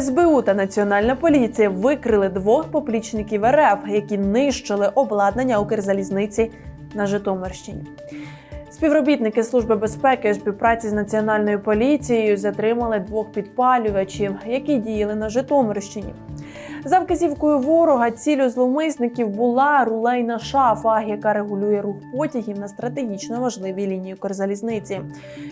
СБУ та Національна поліція викрили двох поплічників РФ, які нищили обладнання Укрзалізниці на Житомирщині. Співробітники Служби безпеки у співпраці з національною поліцією затримали двох підпалювачів, які діяли на Житомирщині. За вказівкою ворога цілю зловмисників була рулейна шафа, яка регулює рух потягів на стратегічно важливій лінії Укрзалізниці.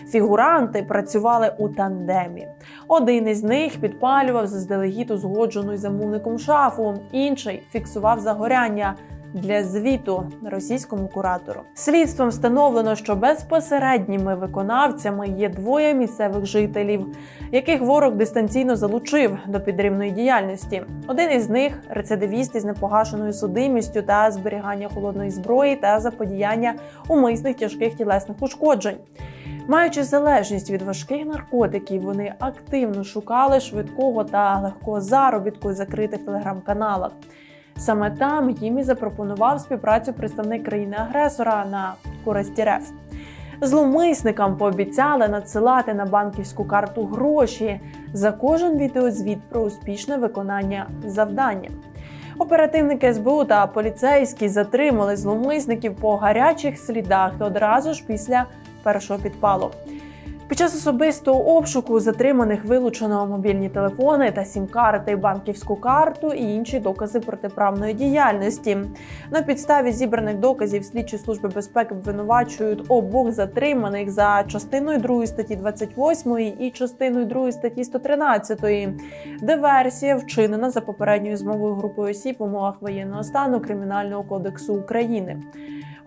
Фігуранти працювали у тандемі. Один із них підпалював заздалегідь узгоджену із замовником шафу, інший фіксував загоряння. Для звіту російському куратору слідством встановлено, що безпосередніми виконавцями є двоє місцевих жителів, яких ворог дистанційно залучив до підривної діяльності. Один із них рецидивіст із непогашеною судимістю та зберігання холодної зброї та заподіяння умисних тяжких тілесних ушкоджень. Маючи залежність від важких наркотиків, вони активно шукали швидкого та легкого заробітку у закритих телеграм-каналах. Саме там їм і запропонував співпрацю представник країни-агресора на користь РФ. Зловмисникам пообіцяли надсилати на банківську карту гроші за кожен відеозвіт про успішне виконання завдання. Оперативники СБУ та поліцейські затримали зловмисників по гарячих слідах одразу ж після першого підпалу. Під час особистого обшуку затриманих вилучено мобільні телефони та сім-карти, банківську карту і інші докази протиправної діяльності. На підставі зібраних доказів слідчі служби безпеки обвинувачують обох затриманих за частиною 2 статті 28 і частиною 2 статті 113, де версія вчинена за попередньою змовою групою осіб в умовах воєнного стану Кримінального кодексу України.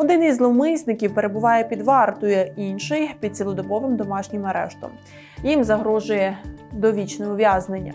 Один із зловмисників перебуває під вартою, інший під цілодобовим домашнім арештом. Їм загрожує довічне ув'язнення.